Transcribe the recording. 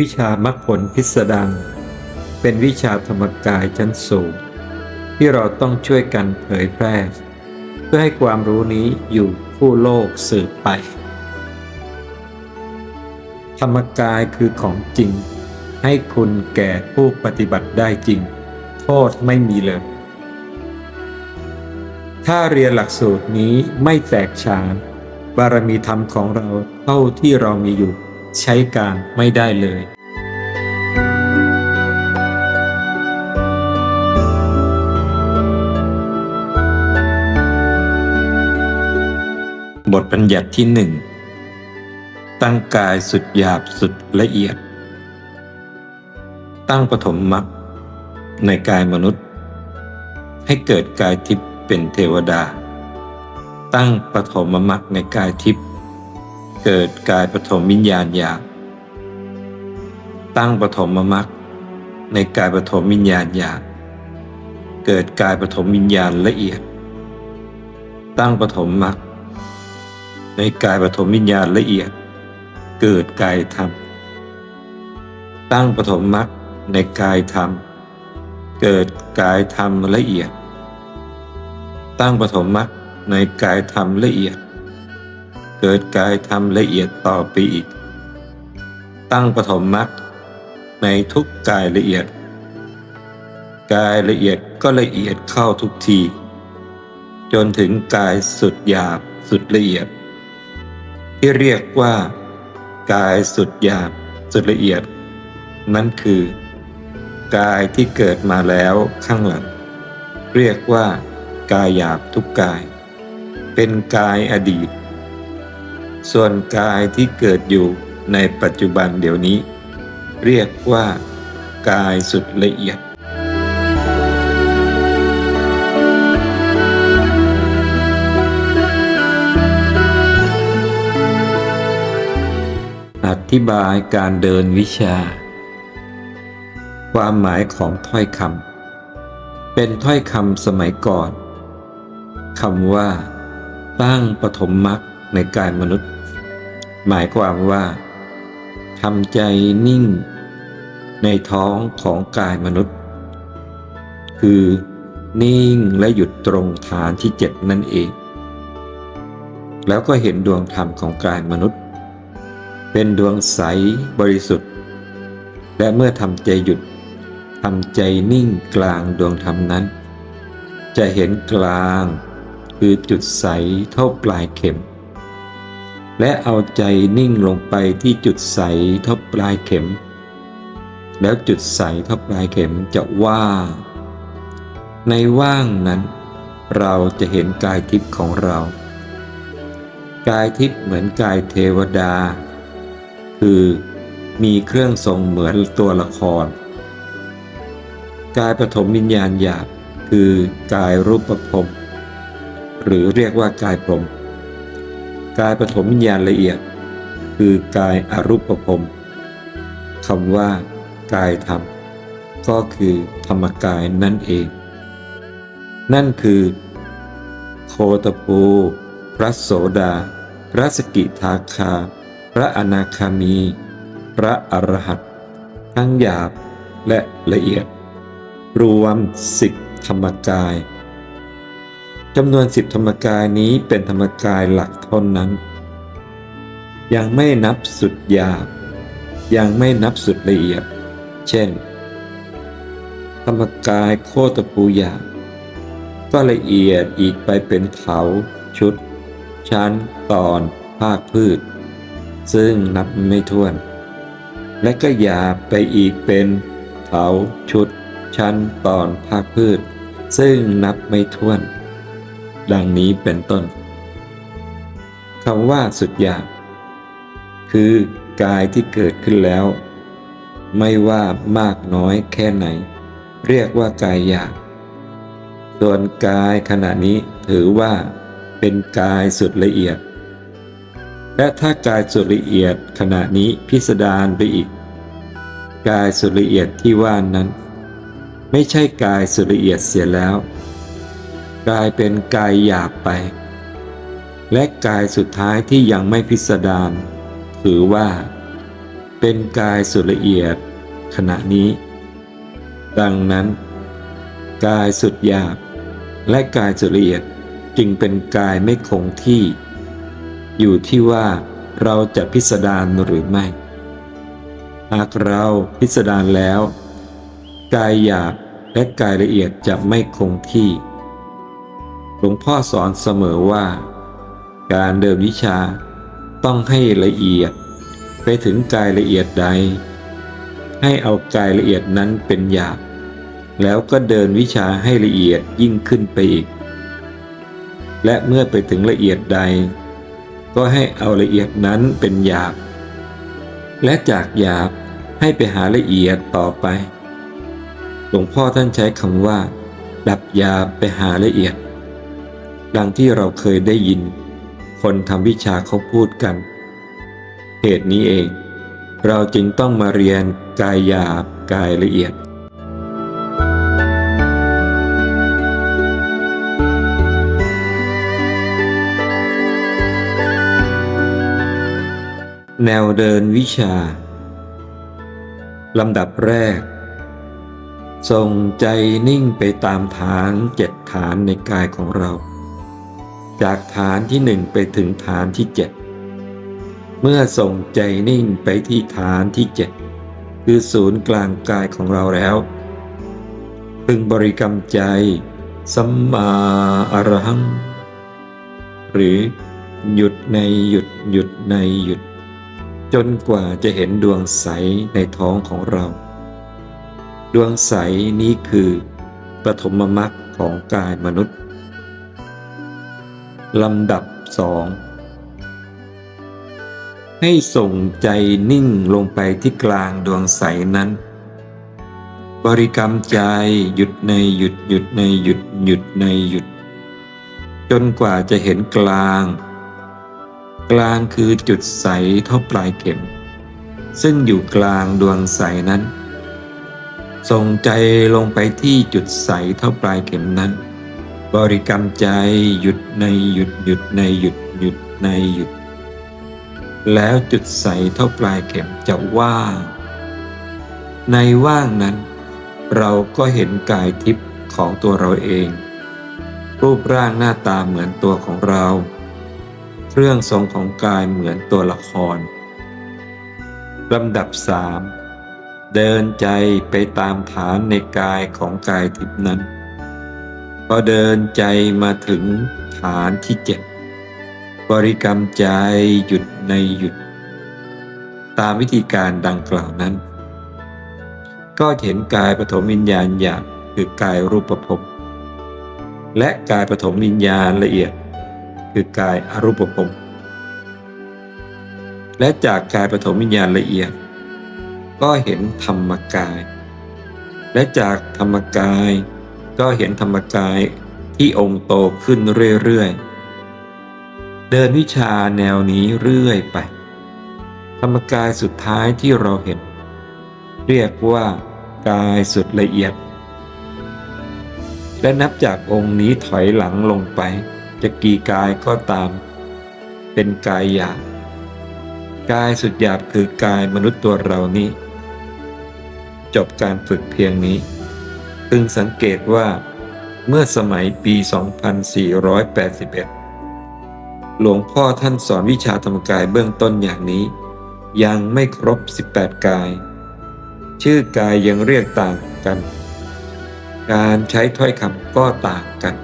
วิชามรรคผลพิสดารเป็นวิชาธรรมกายชั้นสูง ที่เราต้องช่วยกันเผยแพร่ เพื่อให้ความรู้นี้อยู่ผู้โลกสืบไป ธรรมกายคือของจริง ให้คุณแก่ผู้ปฏิบัติได้จริง โทษไม่มีเลย ถ้าเรียนหลักสูตรนี้ไม่แตกฉานบารมีธรรมของเราเท่าที่เรามีอยู่ ใช้การไม่ได้เลยบทบัญญัติที่หนึ่งตั้งกายสุดหยาบสุดละเอียด ตั้งปฐมมรรคในกายมนุษย์ ให้เกิดกายทิพย์เป็นเทวดา ตั้งปฐมมรรคในกายทิพย์ เกิดกายปฐมวิญญาณหยาบตั้งปฐมมรรคในกายปฐมวิญญาณหยาบเกิดกายปฐมวิญญาณละเอียด ตั้งปฐมมรรคในกายปฐมวิญญาณละเอียด เกิดกายธรรม ตั้งปฐมมรรคในกายธรรม เกิดกายธรรมละเอียด ตั้งปฐมมรรคในกายธรรมละเอียด เกิดกายธรรมละเอียดต่อไปอีก ตั้งปฐมมรรคในทุกกายละเอียด กายละเอียดก็ละเอียดเข้าทุกที จนถึงกายสุดหยาบสุดละเอียด ที่เรียกว่า กายสุดหยาบสุดละเอียด นั่นคือ กายที่เกิดมาแล้วข้างหลัง เรียกว่า กายหยาบทุกกาย เป็นกายอดีต ส่วนกายที่เกิดอยู่ในปัจจุบันเดี๋ยวนี้ เรียกว่า กายสุดละเอียด อธิบายการเดินวิชา ความหมายของถ้อยคำเป็นถ้อยคำสมัยก่อนคำว่า ตั้งปฐมมรรคในกายมนุษย์ หมายความว่าทำใจนิ่งในท้องของกายมนุษย์ คือนิ่งและหยุดตรงฐานที่เจ็ดนั่นเอง แล้วก็เห็นดวงธรรมของกายมนุษย์ เป็นดวงใสบริสุทธิ์ และเมื่อทำใจหยุดทำใจนิ่งกลางดวงธรรมนั้น จะเห็นกลางคือจุดใสเท่าปลายเข็ม และเอาใจนิ่งลงไปที่จุดใสท่าปลายเข็ม แล้วจุดใสท่าปลายเข็มจะว่าง ในว่างนั้น เราจะเห็นกายทิพย์ของเรา กายทิพย์เหมือนกายเทวดา คือมีเครื่องทรงเหมือนตัวละคร กายปฐมวิญญาณหยาบคือกายรูปภพหรือเรียกว่ากายพรม กายปฐมวิญญาณละเอียด คือกายอรูปภพคำว่ากายธรรม ก็คือธรรมกายนั่นเอง นั่นคือ โคตปูพระโสดา พระสกิทาคา พระอนาคามี พระอรหันต์ทั้งหยาบและละเอียด รวมสิบธรรมกาย จำนวนสิบธรรมกายนี้เป็นธรรมกายหลักเท่านั้น ยังไม่นับสุดหยาบยังไม่นับสุดละเอียด เช่น ธรรมกายโคตปูหยาบก็ละเอียดอีกไปเป็นเขาชุด ชั้น ตอน ภาคพืช ซึ่งนับไม่ถ้วน และก็หยาบไปอีกเป็นเขาชุด ชั้น ตอน ภาคพืช ซึ่งนับไม่ถ้วน ดังนี้เป็นต้นคำว่าสุดหยาบคือกายที่เกิดขึ้นแล้ว ไม่ว่ามากน้อยแค่ไหน เรียกว่ากายหยาบส่วนกายขณะนี้ถือว่าเป็นกายสุดละเอียด และถ้ากายสุดละเอียดขณะนี้พิสดารไปอีก กายสุดละเอียดที่ว่านั้น ไม่ใช่กายสุดละเอียดเสียแล้ว กลายเป็นกายหยาบไป และกายสุดท้ายที่ยังไม่พิสดารถือว่า เป็นกายสุดละเอียดขณะนี้ ดังนั้น กายสุดหยาบ และกายสุดละเอียดจึงเป็นกายไม่คงที่ อยู่ที่ว่าเราจะพิสดารหรือไม่ หากเราพิสดารแล้ว กายหยาบและกายละเอียดจะไม่คงที่ หลวงพ่อสอนเสมอว่า การเดินวิชาต้องให้ละเอียด ไปถึงกายละเอียดใด ให้เอากายละเอียดนั้นเป็นหยาบแล้วก็เดินวิชาให้ละเอียดยิ่งขึ้นไปอีก และเมื่อไปถึงละเอียดใด ก็ให้เอาละเอียดนั้นเป็นหยาบ และจากหยาบให้ไปหาละเอียดต่อไป หลวงพ่อท่านใช้คำว่า ดับหยาบไปหาละเอียด ดังที่เราเคยได้ยิน คนทำวิชาเขาพูดกัน เหตุนี้เอง เราจึงต้องมาเรียนกายหยาบกายละเอียดแนวเดินวิชา ลำดับแรกส่งใจนิ่งไปตามฐานเจ็ดฐานในกายของเรา จากฐานที่หนึ่งไปถึงฐานที่เจ็ดเมื่อส่งใจนิ่งไปที่ฐานที่เจ็ดคือศูนย์กลางกายของเราแล้วพึงบริกรรมใจ สัมมาอรหัง หรือหยุดในหยุดหยุดในหยุด จนกว่าจะเห็นดวงใสในท้องของเรา ดวงใสนี้คือปฐมมรรคของกายมนุษย์ ลำดับสองให้ส่งใจนิ่งลงไปที่กลางดวงใสนั้น บริกรรมใจหยุดในหยุดหยุดในหยุดหยุดในหยุด จนกว่าจะเห็นกลาง กลางคือจุดใสเท่าปลายเข็ม ซึ่งอยู่กลางดวงใสนั้น ส่งใจลงไปที่จุดใสเท่าปลายเข็มนั้น บริกรรมใจหยุดในหยุดหยุดในหยุดหยุดในหยุด แล้วจุดใสเท่าปลายเข็มจะว่าง ในว่างนั้น เราก็เห็นกายทิพย์ของตัวเราเอง รูปร่างหน้าตาเหมือนตัวของเรา เครื่องทรงของกายเหมือนตัวละครลำดับสามเดินใจไปตามฐานในกายของกายทิพย์นั้น พอเดินใจมาถึงฐานที่เจ็ดบริกรรมใจหยุดในหยุด ตามวิธีการดังกล่าวนั้น ก็เห็นกายปฐมวิญญาณหยาบคือกายรูปภพและกายปฐมวิญญาณละเอียด คือกายอรูปภพและจากกายปฐมวิญญาณละเอียด ก็เห็นธรรมกาย และจากธรรมกาย ก็เห็นธรรมกายที่องค์โตขึ้นเรื่อยๆ เดินวิชาแนวนี้เรื่อยไป ธรรมกายสุดท้ายที่เราเห็น เรียกว่ากายสุดละเอียด และนับจากองค์นี้ถอยหลังลงไป จะกี่กายก็ตาม เป็นกายหยาบกายสุดหยาบคือกายมนุษย์ตัวเรานี้ จบการฝึกเพียงนี้ พึงสังเกตว่าเมื่อสมัยปี 2481 หลวงพ่อท่านสอนวิชาธรรมกายเบื้องต้นอย่างนี้ ยังไม่ครบ 18 กาย ชื่อกายยังเรียกต่างกัน การใช้ถ้อยคำก็ต่างกัน